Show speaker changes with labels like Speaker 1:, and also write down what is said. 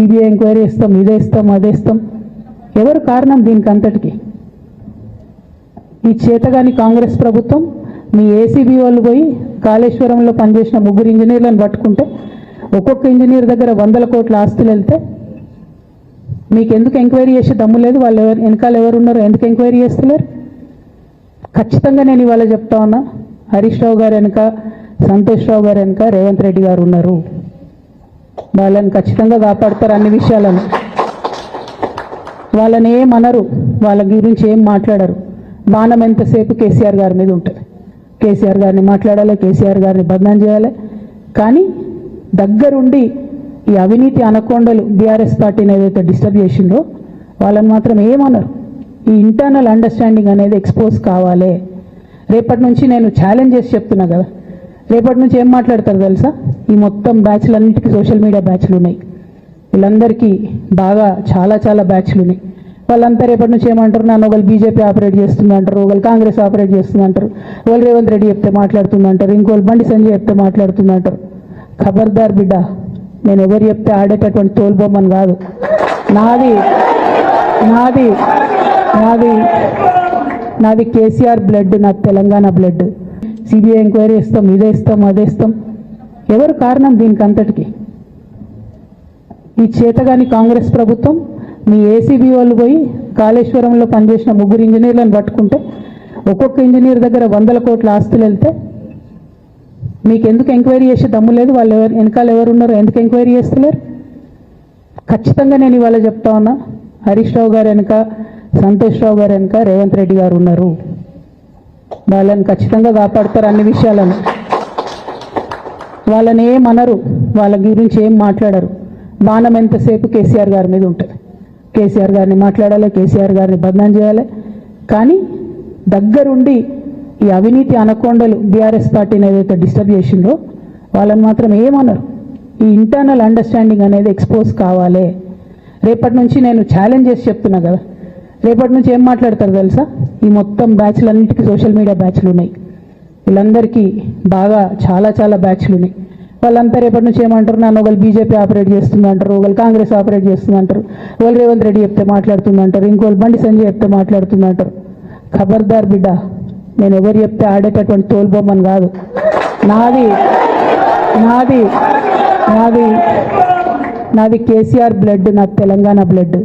Speaker 1: CBI enquiry ఇస్తాం ఇదే ఇస్తాం అదే ఇస్తాం. ఎవరు కారణం దీనికి అంతటికి ఈ చేతగాని కాంగ్రెస్ ప్రభుత్వం మీ ఏసీబీ వాళ్ళు పోయి కాళేశ్వరంలో పనిచేసిన ముగ్గురు ఇంజనీర్లను పట్టుకుంటే ఒక్కొక్క ఇంజనీర్ దగ్గర వందల కోట్ల ఆస్తులు వెళ్తే మీకు ఎందుకు ఎంక్వైరీ చేసే దమ్ము లేదు? వాళ్ళు ఎవరు వెనకాల ఎవరు ఉన్నారో ఎందుకు ఎంక్వైరీ చేస్తలేరు? ఖచ్చితంగా నేను ఇవాళ చెప్తా ఉన్నా హరీష్ రావు గారు వెనక సంతోష్ రావు గారు వెనక రేవంత్ రెడ్డి గారు ఉన్నారు. వాళ్ళని ఖచ్చితంగా కాపాడతారు అన్ని విషయాలను. వాళ్ళని ఏం అనరు వాళ్ళ గురించి ఏం మాట్లాడరు. బాణం ఎంతసేపు కేసీఆర్ గారి మీద ఉంటుంది. కేసీఆర్ గారిని మాట్లాడాలి కేసీఆర్ గారిని బదనాం చేయాలి. కానీ దగ్గరుండి ఈ అవినీతి అనకొండలు బీఆర్ఎస్ పార్టీని ఏదైతే డిస్టర్బ్ చేసిండ్రో వాళ్ళని మాత్రం ఏమనరు ఈ ఇంటర్నల్ అండర్స్టాండింగ్ అనేది ఎక్స్పోజ్ కావాలి. రేపటి నుంచి నేను ఛాలెంజ్ చేసి చెప్తున్నా కదా. రేపటి నుంచి ఏం మాట్లాడతారు తెలుసా? ఈ మొత్తం బ్యాచ్లన్నిటికీ సోషల్ మీడియా బ్యాచ్లు ఉన్నాయి. వీళ్ళందరికీ బాగా చాలా చాలా బ్యాచ్లు ఉన్నాయి. వాళ్ళంతా రేపటి నుంచి ఏమంటారు? నన్ను ఒకళ్ళు బీజేపీ ఆపరేట్ చేస్తుంది అంటారు ఒకళ్ళు కాంగ్రెస్ ఆపరేట్ చేస్తుంది అంటారు ఒకళ్ళు రేవంత్ రెడ్డి చెప్తే మాట్లాడుతుంది అంటారు ఇంకోళ్ళు బండి సంజయ్ చెప్తే మాట్లాడుతుంది అంటారు. ఖబర్దార్ బిడ్డ నేను ఎవరు చెప్తే ఆడేటటువంటి తోలుబొమ్మని కాదు. నాది నాది నాది నాది కేసీఆర్ బ్లడ్ నాది తెలంగాణ బ్లడ్ సిబిఐ ఎంక్వైరీ ఇస్తాం ఇదే ఇస్తాం అదే ఇస్తాం. ఎవరు కారణం దీనికి అంతటికి ఈ చేతగాని కాంగ్రెస్ ప్రభుత్వం మీ ఏసీబీ వాళ్ళు పోయి కాళేశ్వరంలో పనిచేసిన ముగ్గురు ఇంజనీర్లను పట్టుకుంటే ఒక్కొక్క ఇంజనీర్ దగ్గర వందల కోట్ల ఆస్తులు వెళ్తే మీకు ఎందుకు ఎంక్వైరీ చేసే దమ్ము లేదు? వాళ్ళు ఎవరు వెనకాల ఎవరు ఉన్నారో ఎందుకు ఎంక్వైరీ చేస్తలేరు? ఖచ్చితంగా నేను ఇవాళ చెప్తా ఉన్నా హరీష్ రావు గారు వెనక సంతోష్ రావు గారు వెనక రేవంత్ రెడ్డి గారు ఉన్నారు. వాళ్ళని ఖచ్చితంగా కాపాడతారు అన్ని విషయాలను. వాళ్ళని ఏం అనరు వాళ్ళ గురించి ఏం మాట్లాడరు. బాణం ఎంతసేపు కేసీఆర్ గారి మీద ఉంటుంది. కేసీఆర్ గారిని మాట్లాడాలి కేసీఆర్ గారిని బదనాం చేయాలి. కానీ దగ్గరుండి ఈ అవినీతి అనకొండలు బీఆర్ఎస్ పార్టీని ఏదైతే డిస్టర్బ్ చేసిందో వాళ్ళని మాత్రం ఏమనరు. ఈ ఇంటర్నల్ అండర్స్టాండింగ్ అనేది ఎక్స్పోజ్ కావాలి. రేపటి నుంచి నేను ఛాలెంజ్ చేసి చెప్తున్నా కదా. రేపటి నుంచి ఏం మాట్లాడతారు తెలుసా? ఈ మొత్తం బ్యాచ్లన్నిటికీ సోషల్ మీడియా బ్యాచ్లు ఉన్నాయి. వీళ్ళందరికీ బాగా చాలా చాలా బ్యాచ్లు ఉన్నాయి. వాళ్ళంతా రేపటి నుంచి ఏమంటారు? నన్ను ఒకళ్ళు బీజేపీ ఆపరేట్ చేస్తుంది అంటారు ఒకళ్ళు కాంగ్రెస్ ఆపరేట్ చేస్తుంది అంటారు ఒకళ్ళు రేవంత్ రెడ్డి చెప్తే మాట్లాడుతుంది అంటారు ఇంకోళ్ళు బండి సంజయ్ చెప్తే మాట్లాడుతుంది అంటారు. ఖబర్దార్ బిడ్డ నేను ఎవరు చెప్తే ఆడేటటువంటి తోలుబొమ్మని కాదు. నాది నాది నాది నాది కేసీఆర్ బ్లడ్ నాది తెలంగాణ బ్లడ్.